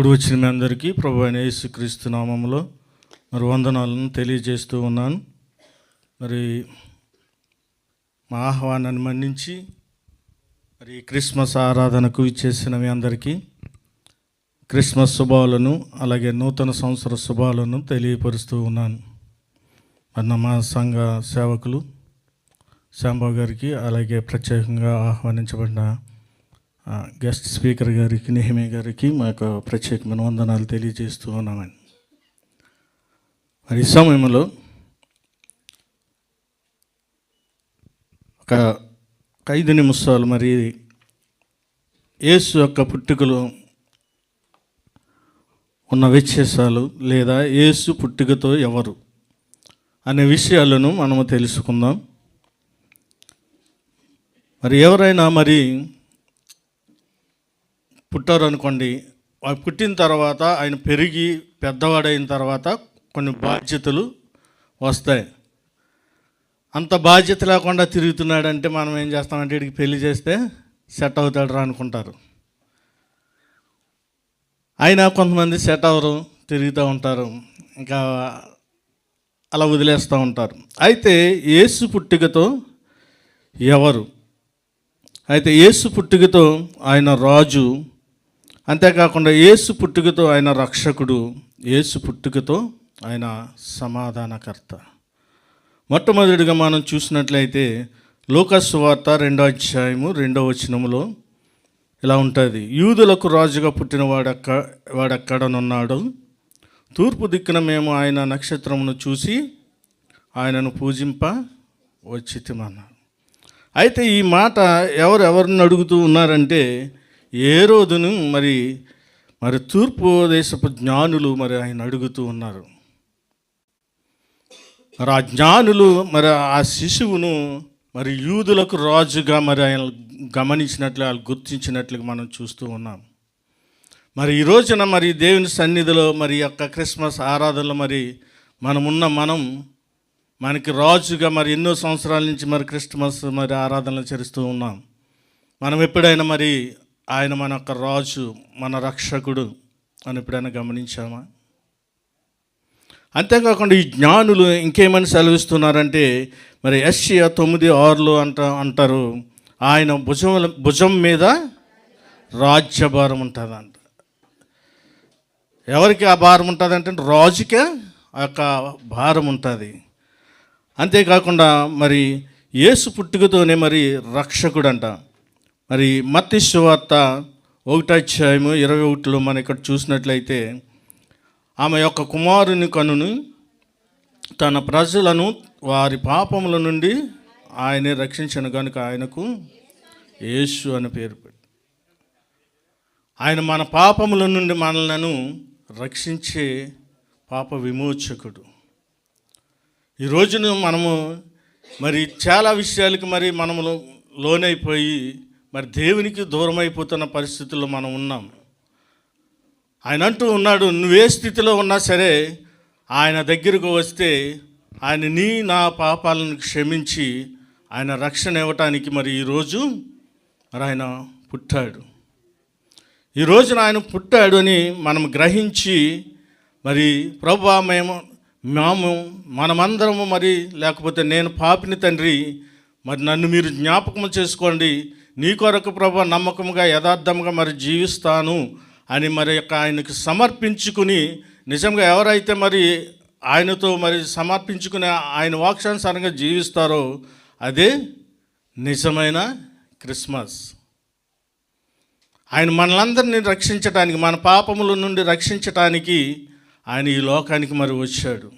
కూడి వచ్చిన మీ అందరికీ ప్రభు అయిన యేసుక్రీస్తు నామంలో మరి వందనాలను తెలియజేస్తూ ఉన్నాను. మరి మా ఆహ్వానాన్ని మన్నించి మరి క్రిస్మస్ ఆరాధనకు ఇచ్చేసిన మీ అందరికీ క్రిస్మస్ శుభాలను అలాగే నూతన సంవత్సర శుభాలను తెలియపరుస్తూ ఉన్నాను. మరి మా సంఘ సేవకులు శాంబాబు గారికి అలాగే ప్రత్యేకంగా ఆహ్వానించబడిన గెస్ట్ స్పీకర్ గారికి నెహిమే గారికి మా యొక్క ప్రత్యేకమైన వందనాలు తెలియజేస్తూ ఉన్నామని మరి ఈ సమయంలో ఒక ఐదు నిమిషాలు మరి యేసు యొక్క పుట్టుకలో ఉన్న విశేషాలు లేదా యేసు పుట్టుకతో ఎవరు అనే విషయాలను మనము తెలుసుకుందాం. మరి ఎవరైనా మరి పుట్టారు అనుకోండి పుట్టిన తర్వాత ఆయన పెరిగి పెద్దవాడైన తర్వాత కొన్ని బాధ్యతలు వస్తాయి. అంత బాధ్యత లేకుండా తిరుగుతున్నాడంటే మనం ఏం చేస్తామంటే వీడికి పెళ్ళి చేస్తే సెట్ అవుతాడు రా అనుకుంటారు. అయినా కొంతమంది సెట్ అవరు తిరుగుతూ ఉంటారు ఇంకా అలా వదిలేస్తూ ఉంటారు. అయితే ఏసు పుట్టుకతో ఎవరు? అయితే యేసు పుట్టుకతో ఆయన రాజు అంతేకాకుండా యేసు పుట్టుకతో ఆయన రక్షకుడు యేసు పుట్టుకతో ఆయన సమాధానకర్త. మొట్టమొదటిగా మనం చూసినట్లయితే లోకస్ వార్త రెండో అధ్యాయము రెండో వచనములో ఇలా ఉంటుంది. యూదులకు రాజుగా పుట్టిన వాడక్క వాడెక్కడనున్నాడు? తూర్పు దిక్కున మేము ఆయన నక్షత్రమును చూసి ఆయనను పూజింప వచ్చితిమన్నారు అయితే ఈ మాట ఎవరెవరిని అడుగుతూ ఉన్నారంటే ఏ రోజును మరి మరి తూర్పు దేశపు జ్ఞానులు మరి ఆయన అడుగుతూ ఉన్నారు. మరి ఆ జ్ఞానులు మరి ఆ శిశువును మరి యూదులకు రాజుగా మరి ఆయన గమనించినట్లు వాళ్ళు గుర్తించినట్లుగా మనం చూస్తూ ఉన్నాం. మరి ఈ రోజున మరి దేవుని సన్నిధిలో మరి యొక్క క్రిస్మస్ ఆరాధనలో మరి మనమున్న మనం మనకి రాజుగా మరి ఎన్నో సంవత్సరాల నుంచి మరి క్రిస్మస్ మరి ఆరాధనలు చేస్తూ ఉన్నాం. మనం ఎప్పుడైనా మరి ఆయన మన యొక్క రాజు మన రక్షకుడు అని ఎప్పుడైనా గమనించామా? అంతేకాకుండా ఈ జ్ఞానులు ఇంకేమని సెలవిస్తున్నారంటే మరి ఎస్సియా తొమ్మిది ఆరులో అంట అంటారు ఆయన భుజం భుజం మీద రాజ్యభారం ఉంటుందంట. ఎవరికి ఆ భారం ఉంటుంది అంటే రాజుకే ఆ యొక్క భారం ఉంటుంది. అంతేకాకుండా మరి యేసు పుట్టుకతోనే మరి రక్షకుడంట. మరి మత్తి వార్త ఒకటాధ్యాయము ఇరవై ఒకటిలో మనం ఇక్కడ చూసినట్లయితే ఆమె యొక్క కుమారుని కనుని తన ప్రజలను వారి పాపముల నుండి ఆయనే రక్షించిన కనుక ఆయనకు యేసు అని పేరు పెట్టి ఆయన మన పాపముల నుండి మనలను రక్షించే పాప విమోచకుడు. ఈ రోజున మనము మరి చాలా విషయాలకి మరి మనము లోనైపోయి మరి దేవునికి దూరం అయిపోతున్న పరిస్థితుల్లో మనం ఉన్నాం. ఆయన అంటూ ఉన్నాడు నువ్వే స్థితిలో ఉన్నా సరే ఆయన దగ్గరకు వస్తే ఆయన నీ నా పాపాలను క్షమించి ఆయన రక్షణ ఇవ్వటానికి మరి ఈరోజు మరి ఆయన పుట్టాడు. ఈ రోజున ఆయన పుట్టాడు అని మనం గ్రహించి మరి ప్రభా మేము మేము మనమందరము మరి లేకపోతే నేను పాపిని తండ్రి మరి నన్ను మీరు జ్ఞాపకం చేసుకోండి. నీ కొరకు ప్రభా నమ్మకంగా యథార్థంగా మరి జీవిస్తాను అని మరి యొక్క ఆయనకు సమర్పించుకుని నిజంగా ఎవరైతే మరి ఆయనతో మరి సమర్పించుకుని ఆయన వాక్యానుసారంగా జీవిస్తారో అదే నిజమైన క్రిస్మస్. ఆయన మనలందరినీ రక్షించటానికి మన పాపముల నుండి రక్షించటానికి ఆయన ఈ లోకానికి మరి వచ్చాడు.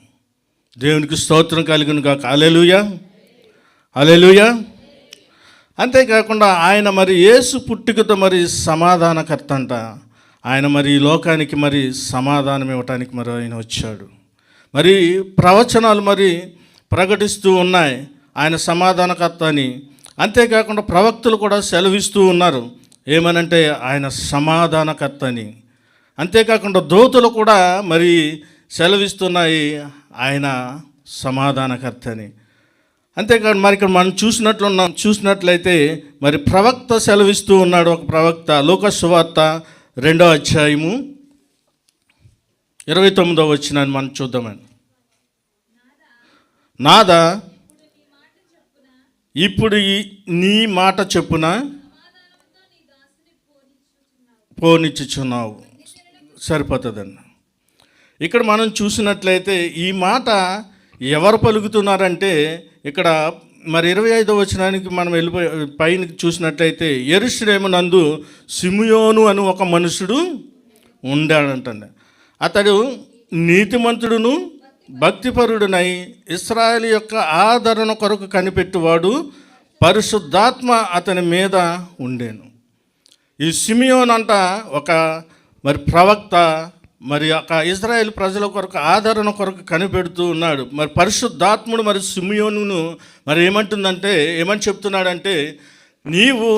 దేవునికి స్తోత్రం కలిగిన కాక అలెలుయా అలెలుయా అంతేకాకుండా ఆయన మరి యేసు పుట్టుకతో మరి సమాధానకర్త అంట ఆయన మరి ఈ లోకానికి మరి సమాధానం ఇవ్వటానికి మరి ఆయన వచ్చాడు. మరి ప్రవచనాలు మరి ప్రకటిస్తూ ఉన్నాయి. ఆయన సమాధానకర్త అని. అంతేకాకుండా ప్రవక్తలు కూడా సెలవిస్తూ ఉన్నారు. ఏమనంటే ఆయన సమాధానకర్త అని. అంతేకాకుండా దోతులు కూడా మరి సెలవిస్తున్నాయి. ఆయన సమాధానకర్త అని. అంతేకాదు మరి ఇక్కడ మనం చూసినట్లు ఉన్నాం చూసినట్లయితే మరి ప్రవక్త సెలవిస్తూ ఉన్నాడు ఒక ప్రవక్త లోకసువార్త రెండో అధ్యాయము ఇరవై తొమ్మిదో వచ్చిన మనం చూద్దామని. నాదా ఇప్పుడు ఈ నీ మాట చెప్పున పోనిచ్చుచున్నావు. సరిపోతుందండి. ఇక్కడ మనం చూసినట్లయితే ఈ మాట ఎవరు పలుకుతున్నారంటే ఇక్కడ మరి ఇరవై ఐదో వచనానికి మనం వెళ్ళిపోయి పైన చూసినట్లయితే ఎరుషులేము నందు సిమియోను అని ఒక మనుషుడు ఉండాడంటండి. అతడు నీతిమంతుడును భక్తిపరుడునై ఇస్రాయల్ యొక్క ఆదరణ కొరకు కనిపెట్టువాడు పరిశుద్ధాత్మ అతని మీద ఉండేను. ఈ సిమియోన్ అంట ఒక మరి ప్రవక్త మరి ఒక ఇజ్రాయెల్ ప్రజల కొరకు ఆదరణ కొరకు కనిపెడుతూ ఉన్నాడు. మరి పరిశుద్ధాత్ముడు మరి సిమియోను మరి ఏమంటుందంటే ఏమని చెప్తున్నాడంటే నీవు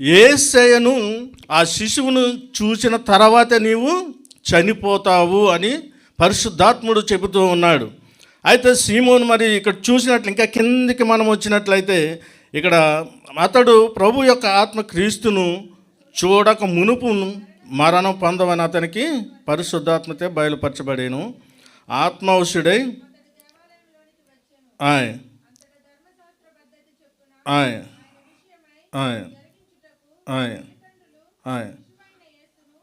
ఏసయను ఆ శిశువును చూసిన తర్వాత నీవు చనిపోతావు అని పరిశుద్ధాత్ముడు చెబుతూ ఉన్నాడు. అయితే సీమోను మరి ఇక్కడ చూసినట్లు ఇంకా కిందికి మనం వచ్చినట్లయితే ఇక్కడ అతడు ప్రభు యొక్క ఆత్మ క్రీస్తును చూడక మునుపును మరణం పొందవని అతనికి పరిశుద్ధాత్మతే బయలుపరచబడేను. ఆత్మవశుడై ఆయ్ ఆయ్ ఆయ్ ఆయ్ ఆయ్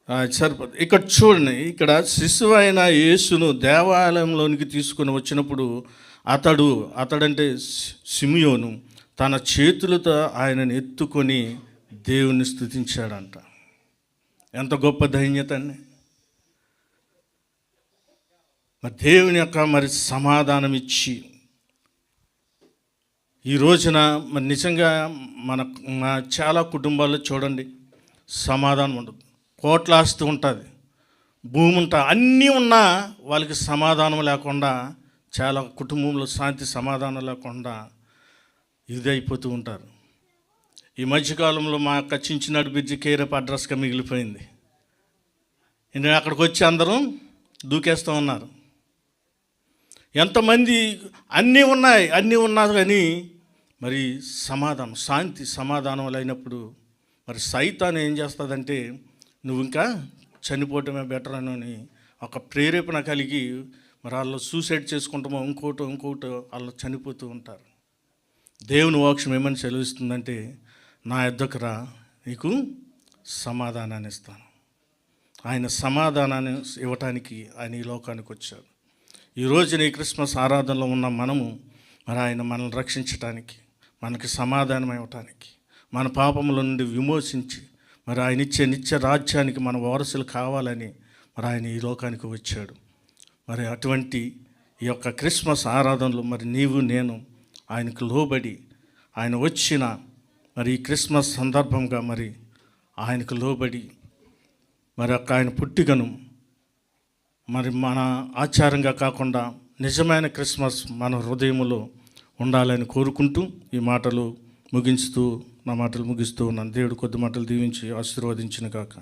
ఆయ్ సరిపోదు. ఇక్కడ చూడండి ఇక్కడ శిశువు అయిన యేసును దేవాలయంలోనికి తీసుకుని వచ్చినప్పుడు అతడు అతడంటే సిమియోను తన చేతులతో ఆయనను ఎత్తుకొని దేవుని స్థుతించాడంట. ఎంత గొప్ప ధైన్యత అండి. మరి దేవుని యొక్క మరి సమాధానం ఇచ్చి ఈ రోజున మరి నిజంగా మన చాలా కుటుంబాల్లో చూడండి సమాధానం ఉండదు కోట్ల ఆస్తి ఉంటుంది. భూమి ఉంటా అన్నీ ఉన్నా వాళ్ళకి సమాధానం లేకుండా చాలా కుటుంబంలో శాంతి సమాధానం లేకుండా ఇది అయిపోతూ ఉంటారు. ఈ మధ్యకాలంలో మా యొక్క చించినాడు బ్రిడ్జి కేరప్ అడ్రస్గా మిగిలిపోయింది. నేను అక్కడికి వచ్చి అందరం దూకేస్తూ ఉన్నారు. ఎంతమంది అన్నీ ఉన్నాయి అన్నీ ఉన్నారు కానీ మరి సమాధానం శాంతి సమాధానం అయినప్పుడు మరి సైతాన్ ఏం చేస్తుందంటే నువ్వు ఇంకా చనిపోవటమే బెటర్ అని ఒక ప్రేరేపణ కలిగి మరి వాళ్ళు సూసైడ్ చేసుకుంటామో ఇంకోటో ఇంకోటో వాళ్ళు చనిపోతూ ఉంటారు. దేవుని వాక్షం ఏమని సెలవిస్తుందంటే నా యుద్ధకు రా నీకు సమాధానాన్ని ఇస్తాను ఆయన సమాధానాన్ని ఇవ్వటానికి ఆయన ఈ లోకానికి వచ్చాడు. ఈ రోజున ఈ క్రిస్మస్ ఆరాధనలో ఉన్న మనము మరి ఆయన మనల్ని రక్షించటానికి మనకి సమాధానం ఇవ్వటానికి మన పాపముల నుండి విమోచించి మరి ఆయన ఇచ్చే నిత్య రాజ్యానికి మన వారసులు కావాలని మరి ఆయన ఈ లోకానికి వచ్చాడు. మరి అటువంటి ఈ యొక్క క్రిస్మస్ ఆరాధనలో మరి నీవు నేను ఆయనకు లోబడి ఆయన వచ్చిన మరి ఈ క్రిస్మస్ సందర్భంగా మరి ఆయనకు లోబడి మరి యొక్క ఆయన పుట్టికను మరి మన ఆచారంగా కాకుండా నిజమైన క్రిస్మస్ మన హృదయంలో ఉండాలని కోరుకుంటూ ఈ మాటలు ముగించుతూ నా మాటలు ముగిస్తూ ఉన్నాను. దేవుడు కొద్ది మాటలు దీవించి ఆశీర్వదించిన కాక